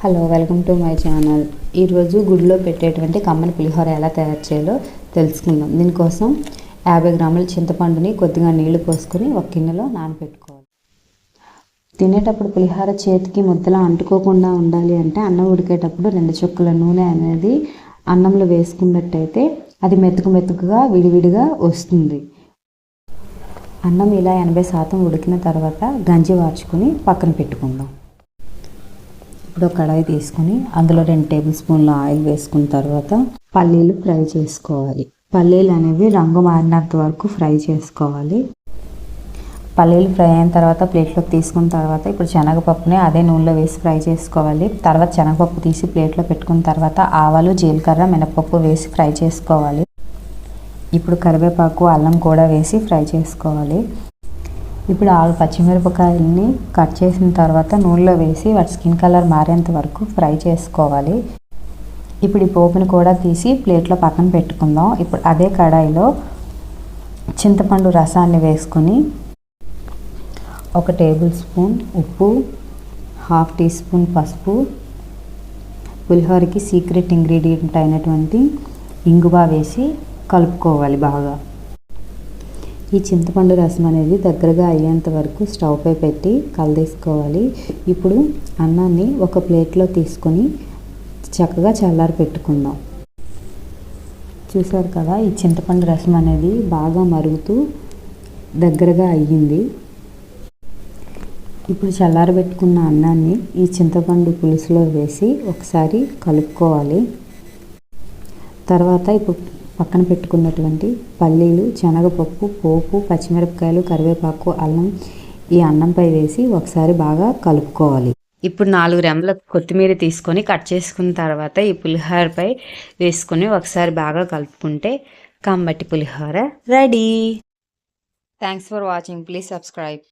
Hello welcome to my channel. ఈరోజు గుడిలో పెట్టేటువంటి కమ్మని పులిహోర ఎలా తయారు చేయాలో తెలుసుకుందాం. దీనికోసం యాభై గ్రాముల చింతపండుని కొద్దిగా నీళ్ళు పోసుకొని ఒక గిన్నెలో నానబెట్టుకోవాలి. తినేటప్పుడు పులిహోర చేతికి ముద్దలా అంటుకోకుండా ఉండాలి అంటే అన్నం ఉడికేటప్పుడు రెండు చుక్కల నూనె అనేది అన్నంలో వేసుకున్నట్టయితే అది మెతుకు మెతుకుగా విడివిడిగా వస్తుంది. అన్నం ఇలా ఎనభై శాతం ఉడికిన తర్వాత గంజి వార్చుకొని పక్కన పెట్టుకుందాం. ఇప్పుడు ఒక కడాయి తీసుకొని అందులో రెండు టేబుల్ స్పూన్ల ఆయిల్ వేసుకున్న తర్వాత పల్లీలు ఫ్రై చేసుకోవాలి. పల్లీలు అనేవి రంగు మారినంత వరకు ఫ్రై చేసుకోవాలి. పల్లీలు ఫ్రై అయిన తర్వాత ప్లేట్లోకి తీసుకున్న తర్వాత ఇప్పుడు శనగపప్పుని అదే నూనెలో వేసి ఫ్రై చేసుకోవాలి. తర్వాత శనగపప్పు తీసి ప్లేట్లో పెట్టుకున్న తర్వాత ఆవాలు జీలకర్ర మినపప్పు వేసి ఫ్రై చేసుకోవాలి. ఇప్పుడు కరివేపాకు అల్లం కూడా వేసి ఫ్రై చేసుకోవాలి. ఇప్పుడు ఆ పచ్చిమిరపకాయలని కట్ చేసిన తర్వాత నూనెలో వేసి వాటి స్కిన్ కలర్ మారేంత వరకు ఫ్రై చేసుకోవాలి. ఇప్పుడు ఈ పోపుని కూడా తీసి ప్లేట్లో పక్కన పెట్టుకుందాం. ఇప్పుడు అదే కడాయిలో చింతపండు రసాన్ని వేసుకొని ఒక టేబుల్ స్పూన్ ఉప్పు హాఫ్ టీ స్పూన్ పసుపు పులిహోరకి సీక్రెట్ ఇంగ్రీడియంట్ అయినటువంటి ఇంగువ వేసి కలుపుకోవాలి బాగా. ఈ చింతపండు రసం అనేది దగ్గరగా అయ్యేంత వరకు స్టవ్పై పెట్టి కలదీసుకోవాలి. ఇప్పుడు అన్నాన్ని ఒక ప్లేట్లో తీసుకొని చక్కగా చల్లారి పెట్టుకుందాం. చూసారు కదా ఈ చింతపండు రసం అనేది బాగా మరుగుతూ దగ్గరగా అయ్యింది. ఇప్పుడు చల్లారబెట్టుకున్న అన్నాన్ని ఈ చింతపండు పులుసులో వేసి ఒకసారి కలుపుకోవాలి. తర్వాత ఇప్పుడు పక్కన పెట్టుకున్నటువంటి పల్లీలు శనగపప్పు పోపు పచ్చిమిరపకాయలు కరివేపాకు అల్లం ఈ అన్నంపై వేసి ఒకసారి బాగా కలుపుకోవాలి. ఇప్పుడు నాలుగు రెమ్మల కొత్తిమీర తీసుకొని కట్ చేసుకున్న తర్వాత ఈ పులిహోరపై వేసుకొని ఒకసారి బాగా కలుపుకుంటే కంబట్టి పులిహోర ready. Thanks for watching please subscribe